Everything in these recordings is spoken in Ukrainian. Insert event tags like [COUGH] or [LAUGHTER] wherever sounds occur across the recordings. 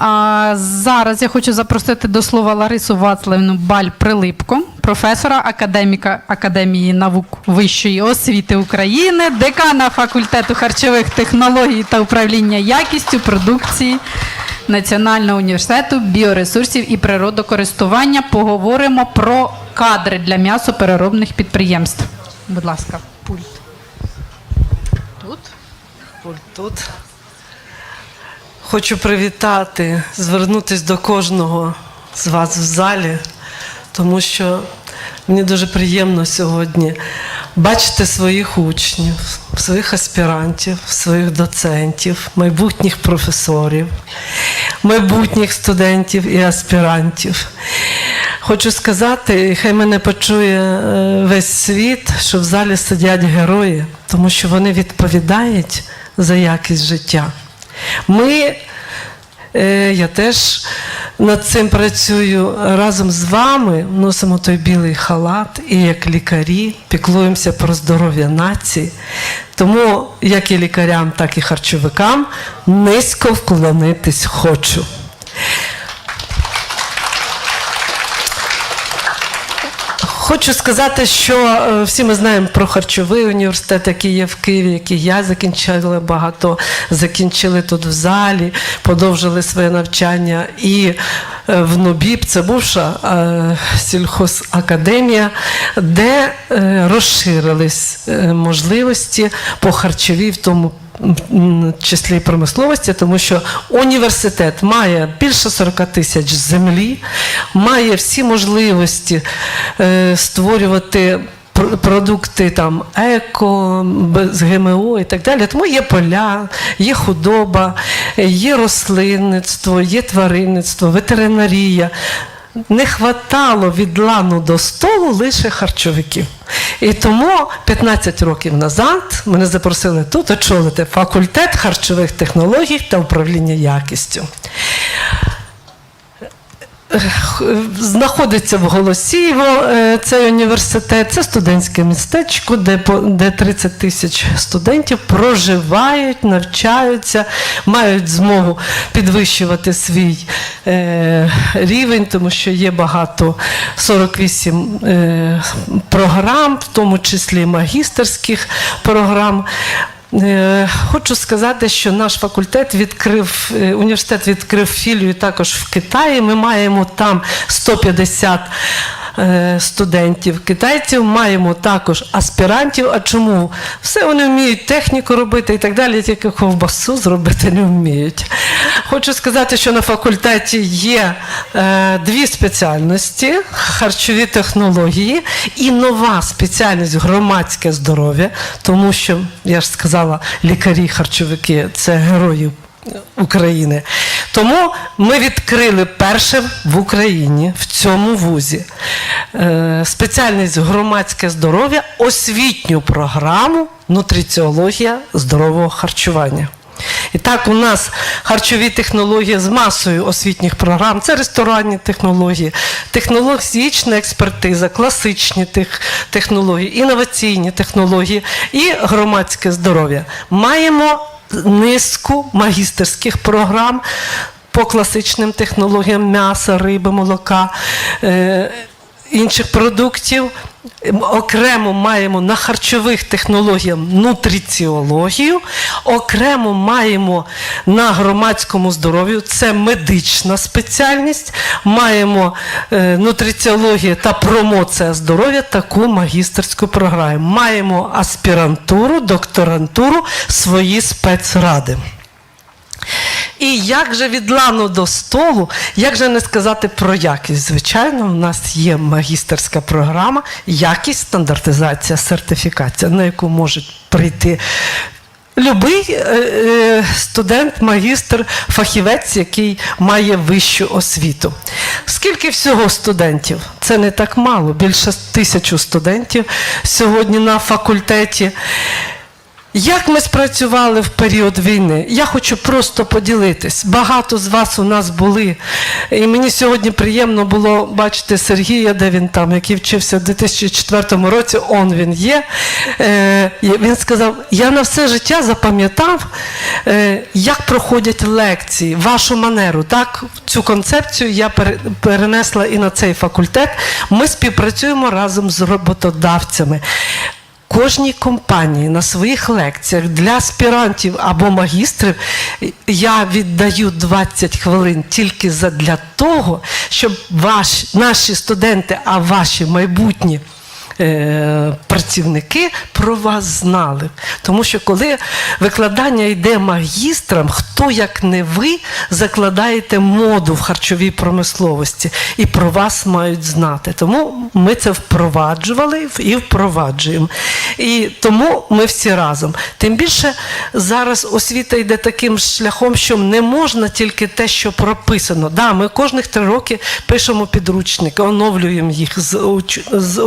А зараз я хочу запросити до слова Ларису Вацлевну Баль-Прилипко, професора академіка Академії наук Вищої освіти України, декана факультету харчових технологій та управління якістю продукції Національного університету біоресурсів і природокористування. Поговоримо про кадри для м'ясопереробних підприємств. Будь ласка, пульт. Тут. Пульт тут. Хочу привітати, звернутися до кожного з вас в залі, тому що мені дуже приємно сьогодні бачити своїх учнів, своїх аспірантів, своїх доцентів, майбутніх професорів, майбутніх студентів і аспірантів. Хочу сказати, і хай мене почує е, весь світ, що в залі сидять герої, тому що вони відповідають за якість життя. Ми, е, я теж над цим працюю разом з вами, носимо той білий халат і як лікарі піклуємося про здоров'я нації. Тому як і лікарям, так і харчовикам низько вклонитись хочу. Хочу сказати, що е, всі ми знаємо про харчовий університет, який є в Києві, який я закінчила багато, закінчили тут в залі, подовжили своє навчання. І е, в НОБІП, це бувша е, сільхозакадемія, де розширились можливості по харчовій в тому числі промисловості, тому що університет має більше 40 тисяч землі, має всі можливості е, створювати продукти там еко, без ГМО і так далі. Тому є поля, є худоба, є рослинництво, є тваринництво, ветеринарія. Не хватало від лану до столу лише харчовиків. І тому 15 років назад мене запросили тут очолити факультет харчових технологій та управління якістю. Знаходиться в Голосіїво е, цей університет. Це студентське містечко, де, де 30 тисяч студентів проживають, навчаються, мають змогу підвищувати свій е, рівень, тому що є багато 48 е, програм, в тому числі магістерських програм. Е, Хочу сказати, що наш факультет відкрив, е, університет відкрив філію також в Китаї. Ми маємо там 150 е, студентів китайців, маємо також аспірантів. А чому? Все вони вміють техніку робити і так далі, тільки ковбасу зробити не вміють. Хочу сказати, що на факультеті є е, дві спеціальності: харчові технології і нова спеціальність громадське здоров'я, тому що я ж сказала, лікарі, харчовики це герої України. Тому ми відкрили перше в Україні в цьому вузі е, спеціальність громадське здоров'я, освітню програму нутриціологія здорового харчування. І так, у нас харчові технології з масою освітніх програм, це ресторанні технології, технологічна експертиза, класичні тех, технології, інноваційні технології і громадське здоров'я. Маємо низку магістерських програм по класичним технологіям м'яса, риби, молока. Е, інших продуктів. Ем, Окремо маємо на харчових технологіях нутриціологію, окремо маємо на громадському здоров'ю, це медична спеціальність. Маємо е, нутриціологія та промоція здоров'я, таку магістерську програму. Маємо аспірантуру, докторантуру, свої спецради. І як же від лану до столу, як же не сказати про якість? Звичайно, у нас є магістерська програма, якість, стандартизація, сертифікація, на яку можуть прийти. Любий е, е, студент, магістр, фахівець, який має вищу освіту. Скільки всього студентів? Це не так мало, більше тисячу студентів сьогодні на факультеті. Як ми спрацювали в період війни? Я хочу просто поділитись. Багато з вас у нас були. І мені сьогодні приємно було бачити Сергія, де він там, який вчився в 2004 році. Он він є. Е, він сказав: я на все життя запам'ятав, е, як проходять лекції, вашу манеру. Так, цю концепцію я перенесла і на цей факультет. Ми співпрацюємо разом з роботодавцями. Кожній компанії на своїх лекціях для аспірантів або магістрів я віддаю 20 хвилин тільки для того, щоб ваш, наші студенти, а ваші майбутні е, працівники про вас знали. Тому що коли викладання йде магістрам, хто як не ви закладаєте моду в харчовій промисловості і про вас мають знати. Тому ми це впроваджували і впроваджуємо. І тому ми всі разом. Тим більше зараз освіта йде таким шляхом, що не можна тільки те, що прописано. Да, ми кожних три роки пишемо підручники, оновлюємо їх з, з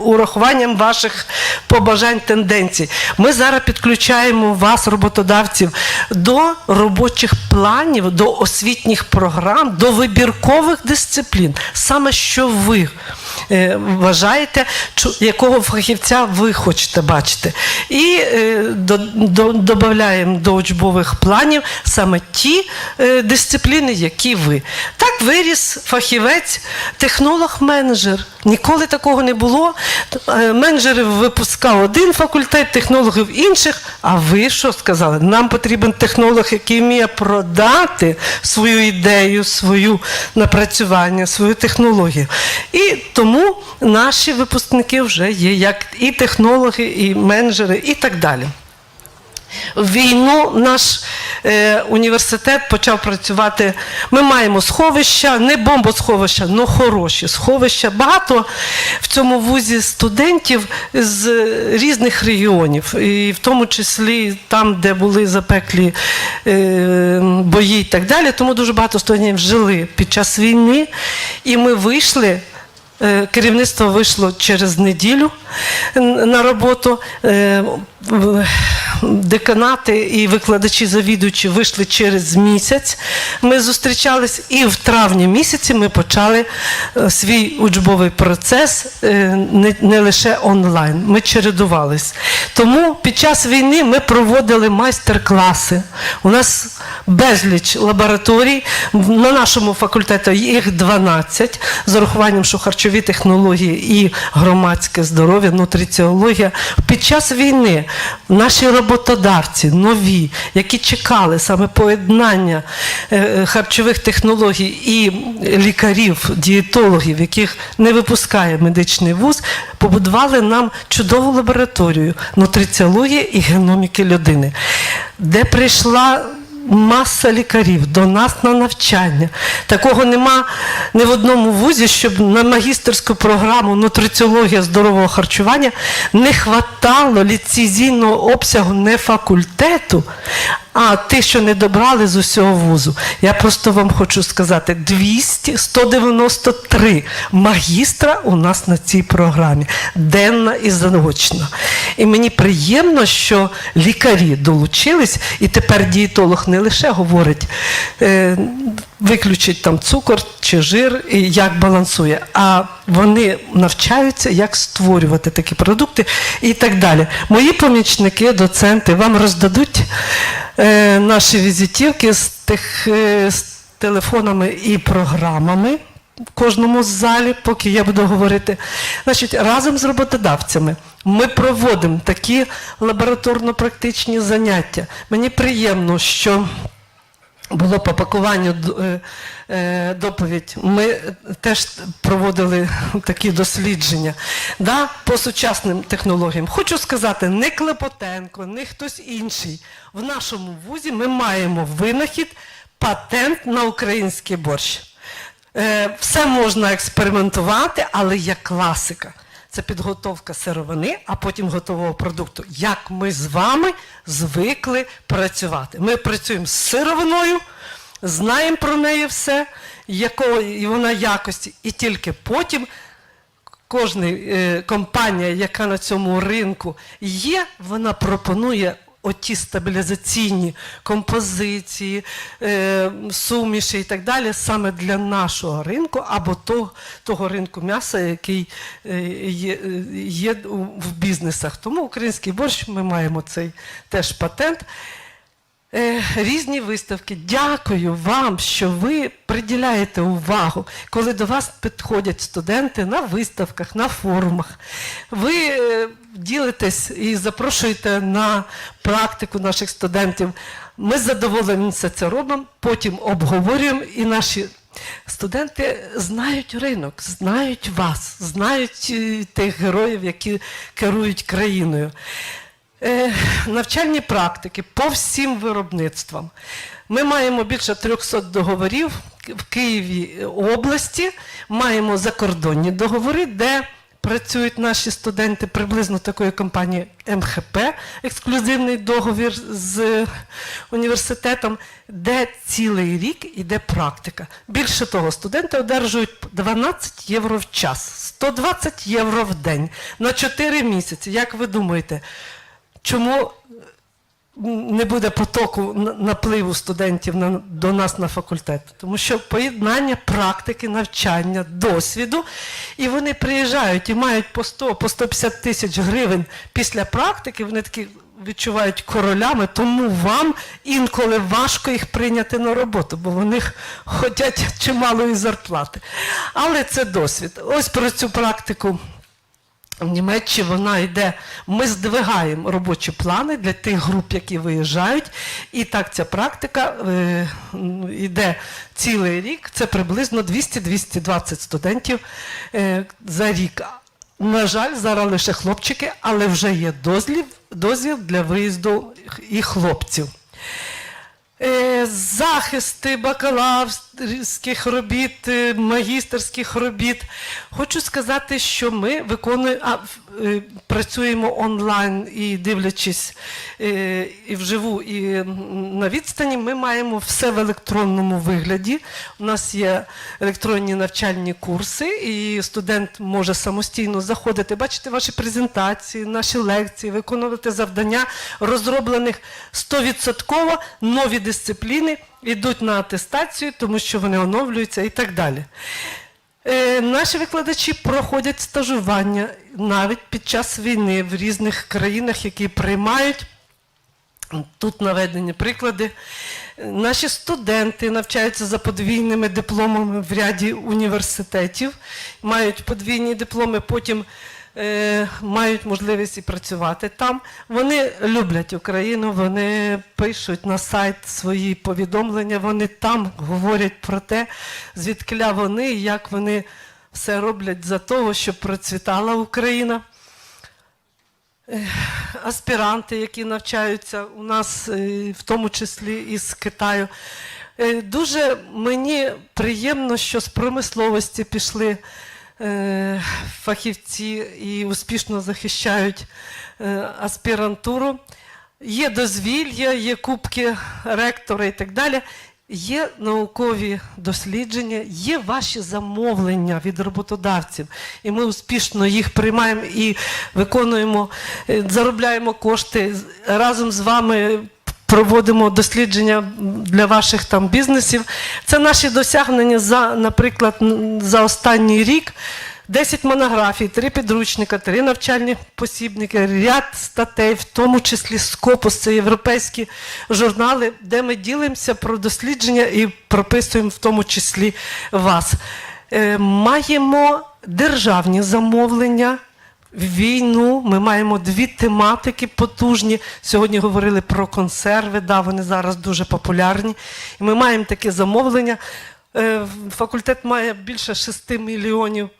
урахуванням ваших побажань, тенденцій. Ми зараз підключаємо вас, роботодавців, до робочих планів, до освітніх програм, до вибіркових дисциплін. Саме що ви е, вважаєте, якого фахівця ви хочете бачити. І е, до, до, додаємо до учбових планів саме ті е, дисципліни, які ви. Так виріс фахівець, технолог-менеджер. Ніколи такого не було. Е, Менеджерів випускав один факультет, технологів інших. А ви що сказали? Нам потрібен технолог, який вміє продати свою ідею, свою напрацювання, свою технологію. І тому наші випускники вже є як і технологи, і менеджери, і так далі. В війну наш е, університет почав працювати. Ми маємо сховища, не бомбосховища, але хороші сховища. Багато в цьому вузі студентів з різних регіонів, і в тому числі там, де були запеклі е, бої і так далі. Тому дуже багато студентів жили під час війни, і ми вийшли. Е, Керівництво вийшло через неділю на роботу. Е, Деканати і викладачі завідуючі вийшли через місяць. Ми зустрічались, і в травні місяці ми почали е, свій учбовий процес не, лише онлайн. Ми чередувались. Тому під час війни ми проводили майстер-класи. У нас безліч лабораторій. На нашому факультеті їх 12, з урахуванням, що харчові технології і громадське здоров'я, нутриціологія. Під час війни наші роботодавці нові, які чекали саме поєднання е, е, харчових технологій і лікарів, дієтологів, яких не випускає медичний вуз, побудували нам чудову лабораторію нутриціології і геноміки людини, де прийшла Маса лікарів до нас на навчання. Такого нема ні в одному вузі, щоб на магістерську програму нутриціологія здорового харчування не хватало ліцензійного обсягу не факультету, а ти, що не добрали з усього вузу. Я просто вам хочу сказати: 200, 193 магістра у нас на цій програмі, денна і заочна. І мені приємно, що лікарі долучились, і тепер дієтолог не лише говорить, е, виключить там цукор чи жир і як балансує, а вони навчаються, як створювати такі продукти і так далі. Мої помічники, доценти вам роздадуть е, наші візитівки з, тих, е, з телефонами і програмами в кожному з залі, поки я буду говорити. Значить, разом з роботодавцями ми проводимо такі лабораторно-практичні заняття. Мені приємно, що було по пакуванню е, е, доповідь. Ми теж проводили [LAUGHS] такі дослідження да, по сучасним технологіям. Хочу сказати, не Клепотенко, не хтось інший. В нашому вузі ми маємо винахід патент на український борщ. Е, Все можна експериментувати, але є класика. Це підготовка сировини, а потім готового продукту. Як ми з вами звикли працювати. Ми працюємо з сировиною, знаємо про неї все, якої вона якості, і тільки потім кожна е, компанія, яка на цьому ринку є, вона пропонує оті стабілізаційні композиції, е, суміші і так далі, саме для нашого ринку або того, того ринку м'яса, який е, є, є в бізнесах. Тому український борщ ми маємо цей теж патент. Е, різні виставки. Дякую вам, що ви приділяєте увагу, коли до вас підходять студенти на виставках, на форумах. Ви ділитесь і запрошуєте на практику наших студентів. Ми з задоволенням все це робимо, потім обговорюємо і наші. Студенти знають ринок, знають вас, знають е, тих героїв, які керують країною. Е, навчальні практики по всім виробництвам. Ми маємо більше 300 договорів в Києві е, області, маємо закордонні договори, де працюють наші студенти приблизно такої компанії МХП, ексклюзивний договір з університетом, де цілий рік іде практика. Більше того, студенти одержують 12 євро в час, 120 євро в день на 4 місяці. Як ви думаєте? Чому не буде потоку напливу студентів на, до нас на факультет? Тому що поєднання практики, навчання, досвіду, і вони приїжджають і мають по 100, по 150 тисяч гривень після практики, вони такі відчувають королями, тому вам інколи важко їх прийняти на роботу, бо вони хочуть чималої зарплати. Але це досвід. Ось про цю практику в Німеччині вона йде, ми здвигаємо робочі плани для тих груп, які виїжджають. І так ця практика е, йде цілий рік. Це приблизно 200-220 студентів е, за рік. На жаль, зараз лише хлопчики, але вже є дозвіл, дозвіл для виїзду і хлопців. Е, Захисти бакалаврських робіт, е, магістерських робіт. Хочу сказати, що ми виконуємо, а, е, працюємо онлайн і дивлячись е, і вживу, і на відстані. Ми маємо все в електронному вигляді. У нас є електронні навчальні курси, і студент може самостійно заходити, бачити ваші презентації, наші лекції, виконувати завдання, розроблених 100% нові дисципліни йдуть на атестацію, тому що вони оновлюються і так далі. Е, наші викладачі проходять стажування навіть під час війни в різних країнах, які приймають. Тут наведені приклади. Наші студенти навчаються за подвійними дипломами в ряді університетів, мають подвійні дипломи, потім мають можливість і працювати там. Вони люблять Україну, вони пишуть на сайт свої повідомлення, вони там говорять про те, звідкиля вони, і як вони все роблять за того, щоб процвітала Україна аспіранти, які навчаються у нас, е, в тому числі із Китаю. Е, Дуже мені приємно, що з промисловості пішли е, фахівці і успішно захищають е, аспірантуру. Є дозвілля, є кубки ректора і так далі. Є наукові дослідження, є ваші замовлення від роботодавців, і ми успішно їх приймаємо і виконуємо, е, заробляємо кошти разом з вами. Проводимо дослідження для ваших там бізнесів. Це наші досягнення за, наприклад, за останній рік. 10 монографій, 3 підручника, 3 навчальні посібники, ряд статей, в тому числі Скопус, це європейські журнали, де ми ділимося про дослідження і прописуємо в тому числі вас. Е, маємо державні замовлення. Війну ми маємо дві тематики потужні. Сьогодні говорили про консерви, да, вони зараз дуже популярні. І ми маємо таке замовлення. Е, Факультет має більше 6 мільйонів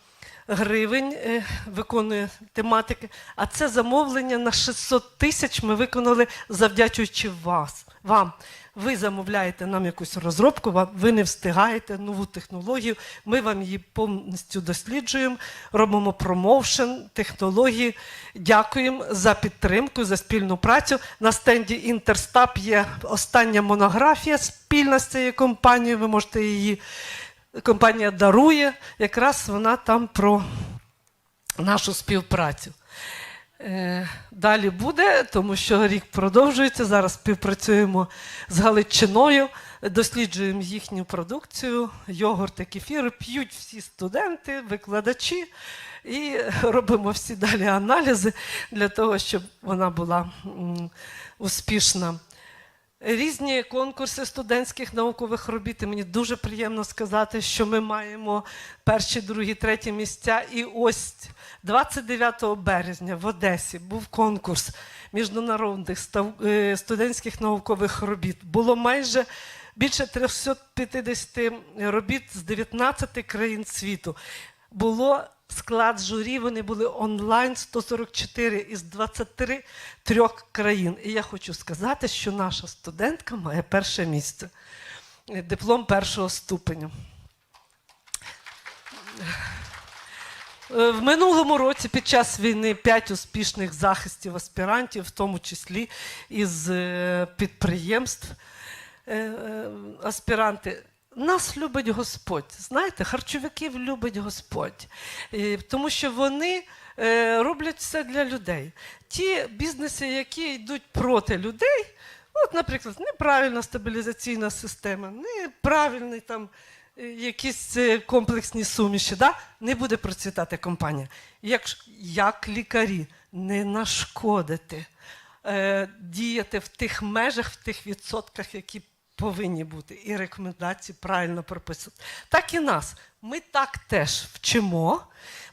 гривень, е, виконує тематики. А це замовлення на 600 тисяч ми виконали, завдячуючи вас, вам. Ви замовляєте нам якусь розробку, ви не встигаєте нову технологію. Ми вам її повністю досліджуємо, робимо промоушен технології. Дякуємо за підтримку, за спільну працю. На стенді Інтерстап є остання монографія спільна з цією компанією. Ви можете її компанія дарує. Якраз вона там про нашу співпрацю. Е, Далі буде, тому що рік продовжується. Зараз співпрацюємо з Галичиною, досліджуємо їхню продукцію, йогурти, кефір п'ють всі студенти, викладачі і робимо всі далі аналізи для того, щоб вона була успішна. Різні конкурси студентських наукових робіт. І мені дуже приємно сказати, що ми маємо перші, другі, треті місця. І ось 29 березня в Одесі був конкурс міжнародних е, студентських наукових робіт. Було майже більше 350 робіт з 19 країн світу. Було склад журі, вони були онлайн 144 із 23 країн. І я хочу сказати, що наша студентка має перше місце. Диплом першого ступеню. Е, В минулому році під час війни п'ять успішних захистів аспірантів, в тому числі із е, підприємств. Е, е, Аспіранти. Нас любить Господь. Знаєте, харчовиків любить Господь, тому що вони е, роблять все для людей. Ті бізнеси, які йдуть проти людей, от, наприклад, неправильна стабілізаційна система, неправильний там е, якісь е, комплексні суміші, да? не буде процвітати компанія. Як, як лікарі не нашкодити, е, діяти в тих межах, в тих відсотках, які повинні бути, і рекомендації правильно прописувати. Так і нас. Ми так теж вчимо.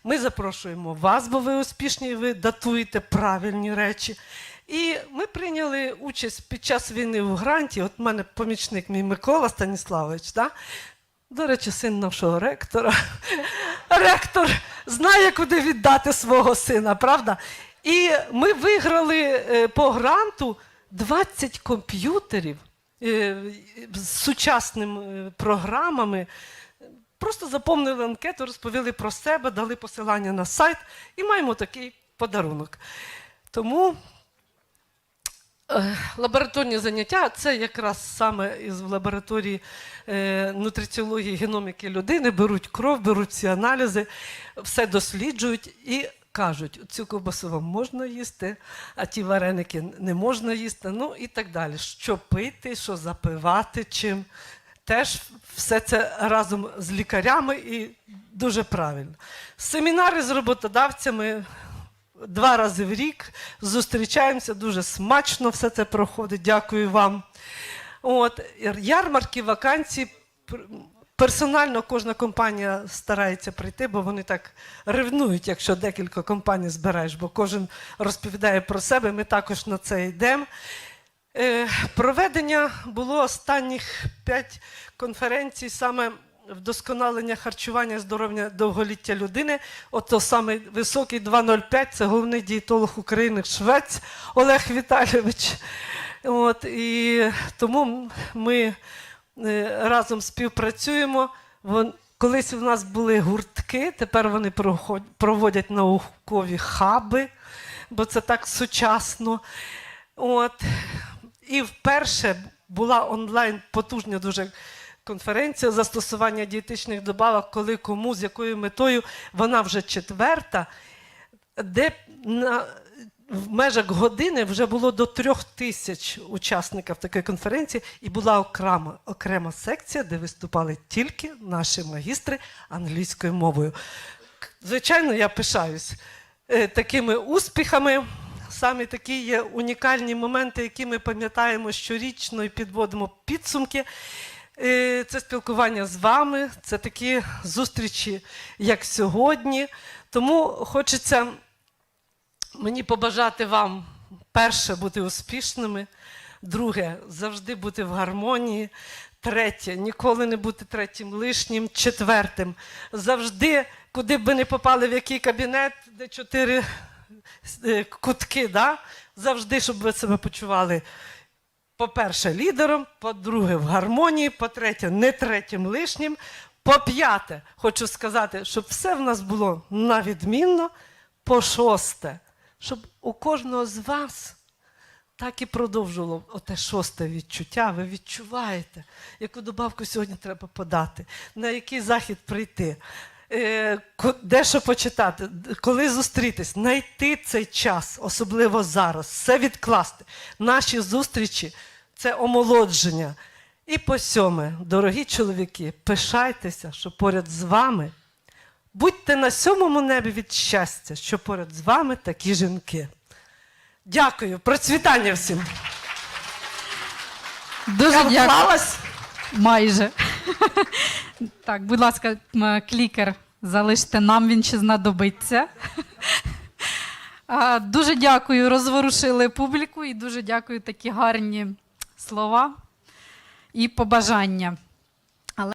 Ми запрошуємо вас, бо ви успішні, ви датуєте правильні речі. І ми прийняли участь під час війни в гранті. От в мене помічник мій Микола Станіславович, да? до речі, син нашого ректора. [LAUGHS] Ректор знає, куди віддати свого сина, правда? І ми виграли е, по гранту 20 комп'ютерів з сучасними е, програмами. Просто заповнили анкету, розповіли про себе, дали посилання на сайт і маємо такий подарунок. Тому Е, Лабораторні заняття це якраз саме із лабораторії е, нутриціології геноміки людини. Беруть кров, беруть ці аналізи, все досліджують і кажуть, цю ковбасу вам можна їсти, а ті вареники не можна їсти. Ну і так далі. Що пити, що запивати чим. Теж все це разом з лікарями і дуже правильно. Семінари з роботодавцями два рази в рік зустрічаємося, дуже смачно все це проходить. Дякую вам. От, ярмарки, вакансії. Персонально кожна компанія старається прийти, бо вони так ревнують, якщо декілька компаній збираєш, бо кожен розповідає про себе. Ми також на це йдемо. Е, Проведення було останніх п'ять конференцій саме вдосконалення харчування здоров'я довголіття людини. Ото саме високий 205 це головний дієтолог України Швець Олег Віталійович. От, і тому ми разом співпрацюємо. Колись у нас були гуртки, тепер вони проводять наукові хаби, бо це так сучасно. От. І вперше була онлайн потужна дуже конференція застосування дієтичних добавок, коли кому, з якою метою, вона вже четверта, де на, в межах години вже було до трьох тисяч учасників такої конференції, і була окрема, окрема секція, де виступали тільки наші магістри англійською мовою. Звичайно, я пишаюсь е, такими успіхами. Саме такі є унікальні моменти, які ми пам'ятаємо щорічно і підводимо підсумки. Е, Це спілкування з вами, це такі зустрічі, як сьогодні. Тому хочеться мені побажати вам перше бути успішними, друге завжди бути в гармонії. Третє, ніколи не бути третім лишнім, четвертим. Завжди, куди б ви не попали, в який кабінет, де чотири е, кутки, да? завжди, щоб ви себе почували, по-перше, лідером, по-друге, в гармонії, по-третє, не третім лишнім. По-п'яте, хочу сказати, щоб все в нас було на відмінно. По-шосте, щоб у кожного з вас так і продовжувало оте шосте відчуття. Ви відчуваєте, яку добавку сьогодні треба подати, на який захід прийти. е, де що почитати, коли зустрітись, знайти цей час, особливо зараз, все відкласти. Наші зустрічі це омолодження. І по сьоме, дорогі чоловіки, пишайтеся, що поряд з вами. Будьте на сьомому небі від щастя, що поряд з вами такі жінки. Дякую, процвітання всім. Дуже Я дякую. вклалась. Майже. [LAUGHS] так, будь ласка, клікер залиште нам, він ще знадобиться. [LAUGHS] Дуже дякую, розворушили публіку і дуже дякую такі гарні слова і побажання.